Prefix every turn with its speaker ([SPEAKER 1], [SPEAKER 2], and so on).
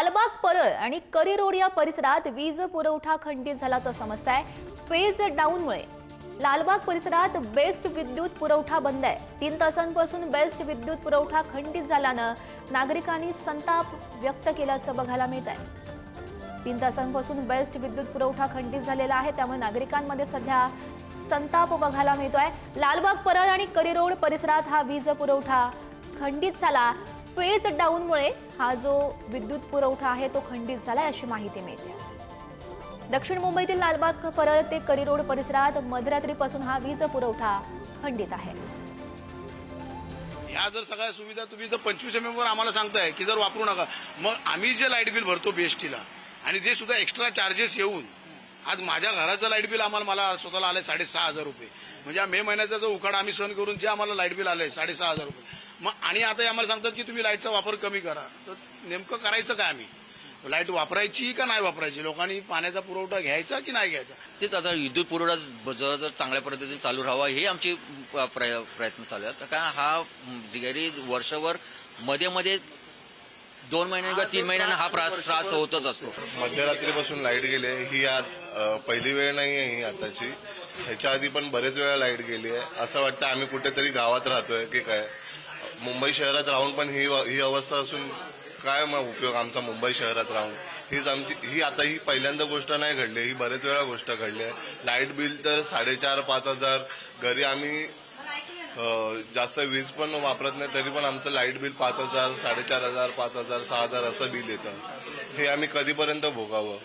[SPEAKER 1] लालबाग परळ आणि करी रोड या परिसरात वीज पुरवठा खंडित झाल्याचं समजत आहे फेज डाऊनमुळे लालबाग परिसरात बेस्ट विद्युत पुरवठा बंद आहे. तीन तासांपासून बेस्ट विद्युत पुरवठा खंडित झाल्यानं नागरिकांनी संताप व्यक्त केल्याचं बघायला मिळत आहे तीन तासांपासून बेस्ट विद्युत पुरवठा खंडित झालेला आहे त्यामुळे नागरिकांमध्ये सध्या संताप बघायला मिळतोय. लालबाग परळ आणि करी रोड परिसरात हा वीज पुरवठा खंडित झाला. फेज डाऊनमुळे हा जो विद्युत पुरवठा आहे तो खंडित झालाय अशी माहिती मिळते. दक्षिण मुंबईतील लालबाग परळ ते करी रोड परिसरात मध्यरात्रीपासून हा वीज पुरवठा खंडित आहे.
[SPEAKER 2] ह्या जर सगळ्या सुविधा तुम्ही जर पंचवीस एम वर आम्हाला सांगताय की जर वापरू नका मग आम्ही जे लाइट बिल भरतो बीएसटीला आणि ते सुद्धा एक्स्ट्रा चार्जेस येऊन आज माझ्या घराचं लाइट बिल आम्हाला मला स्वतःला आलंय साडेसहा हजार रुपये. म्हणजे मे महिन्याचा जो उकाडा आम्ही सहन करून जे आम्हाला लाइट बिल आलंय साडेसहा हजार रुपये. मग आणि आता हे आम्हाला सांगतात की तुम्ही लाईटचा वापर कमी करा. तर नेमकं करायचं काय आम्ही? लाइट वापरायची का नाही वापरायची? लोकांनी पाण्याचा पुरवठा घ्यायचा की नाही घ्यायचा?
[SPEAKER 3] तेच आता विद्युत पुरवठा जर चांगल्या पद्धतीने चालू राहावा हे आमचे प्रयत्न चालू आहेत. कारण हा गेली वर्षभरमध्ये मध्ये दोन महिने किंवा तीन महिन्यांना हा त्रास त्रास होतच असतो.
[SPEAKER 4] मध्यरात्रीपासून लाइट गेली आहे ही आज पहिली वेळ नाही आहे ही आताची. ह्याच्या आधी पण बरेच वेळा लाइट गेली आहे असं वाटतं आम्ही कुठेतरी गावात राहतोय की काय? मुंबई शहरात राहून पण ही ही अवस्था असून काय मग उपयोग आमचा मुंबई शहरात राहून? हीच आमची ही आता ही पहिल्यांदा गोष्ट नाही घडली. ही बरेच वेळा गोष्ट घडली आहे. लाइट बिल तर साडेचार पाच हजार. घरी आम्ही जास्त वीज पण वापरत नाही तरी पण आमचं लाइट बिल पाच हजार साडेचार हजार पाच हजार सहा हजार असं बिल येतं. हे आम्ही कधीपर्यंत भोगावं?